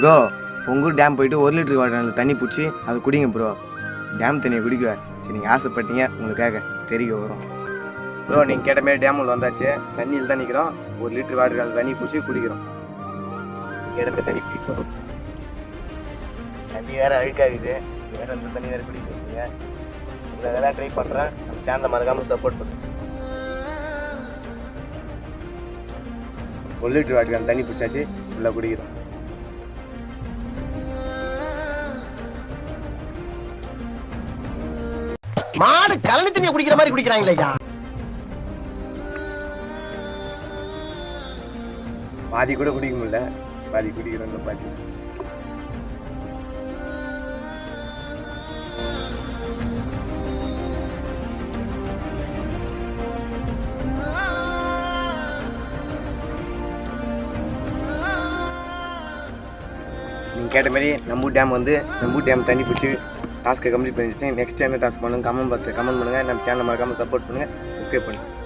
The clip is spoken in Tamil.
ப்ரோ உங்கள் டேம் போயிட்டு ஒரு லிட்டர் வாட்டர் தண்ணி பிடிச்சி அதை குடிங்க ப்ரோ டேம் தண்ணியை குடிக்க சரி நீங்கள் ஆசைப்பட்டீங்க உங்களுக்காக தெரிய வரும் ப்ரோ நீங்கள் கேட்ட மாதிரி டேம் உள்ள வந்தாச்சு. தண்ணியில் தான் நிற்கிறோம் ஒரு லிட்டர் வாட்டர் தண்ணி பிடிச்சி குடிக்கிறோம். நீங்க கேட்ட தண்ணி குடிக்கிறோம் தண்ணி வேறு அழுக்காகுது. வேறு இந்த தண்ணி வேறு குடிக்க சொல்லுங்க உங்களை தான் ட்ரை பண்ணுறேன் நம்ம சேனலை மறக்காமல் சப்போர்ட் பண்ணுறேன் ஒரு லிட்டர் வாட்டர் தண்ணி பிடிச்சாச்சு உள்ளே குடிக்கிறோம். மாடு கலனி தண்ணியை குடிக்கிற மாதிரி குடிக்கிறாங்களே ஐயா. பாதி கூட குடிக்க முடியல. பாதி குடிக்கிறோம் பாதி. நீங்கள் கேட்ட மாதிரி நம்பூர் டேம் வந்து நம்பூர் டேம் தண்ணி பிடிச்சி டாஸ்க்கை கம்ப்ளீட் பண்ணிடுச்சு. நெக்ஸ்ட் என்ன டாஸ்க் பண்ணுங்கள் கமெண்ட் பார்த்து கமெண்ட் பண்ணுங்கள் நம்ம சேனல் மறக்காமல் சப்போர்ட் பண்ணுங்கள் சப்ஸ்கிரைப் பண்ணுங்கள்